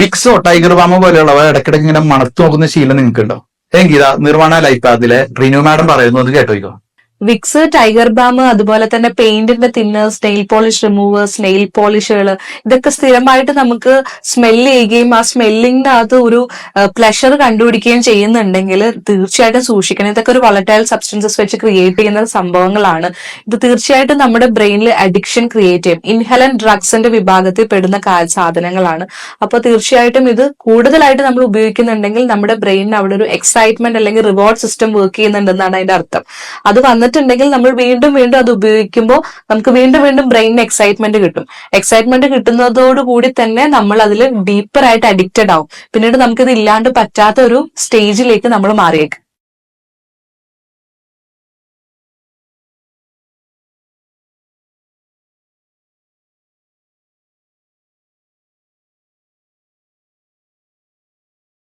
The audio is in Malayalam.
വിക്സോ ടൈഗർ ബാമോ പോലെയുള്ളവ ഇടയ്ക്കിടയ്ക്ക് ഇങ്ങനെ മണത്തു നോക്കുന്ന ശീലം നിങ്ങൾക്കുണ്ടോ? എങ്കിൽ ഇതാ നിർവാണ ലൈഫ് അതിലെ റിനു മാഡം പറയുന്നു അത് കേട്ടോയിക്കോ? വിക്സ് ടൈഗർ ബാം അതുപോലെ തന്നെ പെയിന്റിന്റെ thinners nail polish removers nail പോളിഷുകൾ ഇതൊക്കെ സ്ഥിരമായിട്ട് നമുക്ക് സ്മെൽ ചെയ്യുകയും ആ സ്മെല്ലിങ്ങിനകത്ത് ഒരു പ്ലഷർ കണ്ടുപിടിക്കുകയും ചെയ്യുന്നുണ്ടെങ്കിൽ തീർച്ചയായിട്ടും സൂക്ഷിക്കണം. ഇതൊക്കെ ഒരു വളറ്റൈൽ സബ്സ്റ്റൻസസ് വെച്ച് ക്രിയേറ്റ് ചെയ്യുന്ന സംഭവങ്ങളാണ്. ഇത് തീർച്ചയായിട്ടും നമ്മുടെ ബ്രെയിനിൽ അഡിക്ഷൻ ക്രിയേറ്റ് ചെയ്യും. ഇൻഹലൻ ഡ്രഗ്സിന്റെ വിഭാഗത്തിൽ പെടുന്ന സാധനങ്ങളാണ്. അപ്പോൾ തീർച്ചയായിട്ടും ഇത് കൂടുതലായിട്ട് നമ്മൾ ഉപയോഗിക്കുന്നുണ്ടെങ്കിൽ നമ്മുടെ ബ്രെയിനിന് അവിടെ ഒരു എക്സൈറ്റ്മെന്റ് അല്ലെങ്കിൽ റിവാർഡ് സിസ്റ്റം വർക്ക് ചെയ്യുന്നുണ്ടെന്നാണ് അതിന്റെ അർത്ഥം. അത് വന്നിട്ടുണ്ടെങ്കിൽ നമ്മൾ വീണ്ടും വീണ്ടും അത് ഉപയോഗിക്കുമ്പോൾ നമുക്ക് വീണ്ടും വീണ്ടും ബ്രെയിനിന് എക്സൈറ്റ്മെന്റ് കിട്ടും. എക്സൈറ്റ്മെന്റ് കിട്ടുന്നതോടുകൂടി തന്നെ നമ്മൾ അതിൽ ഡീപ്പർ ആയിട്ട് അഡിക്റ്റഡ് ആവും. പിന്നീട് നമുക്കിത് ഇല്ലാണ്ട് പറ്റാത്ത ഒരു സ്റ്റേജിലേക്ക് നമ്മൾ മാറിയേക്കും.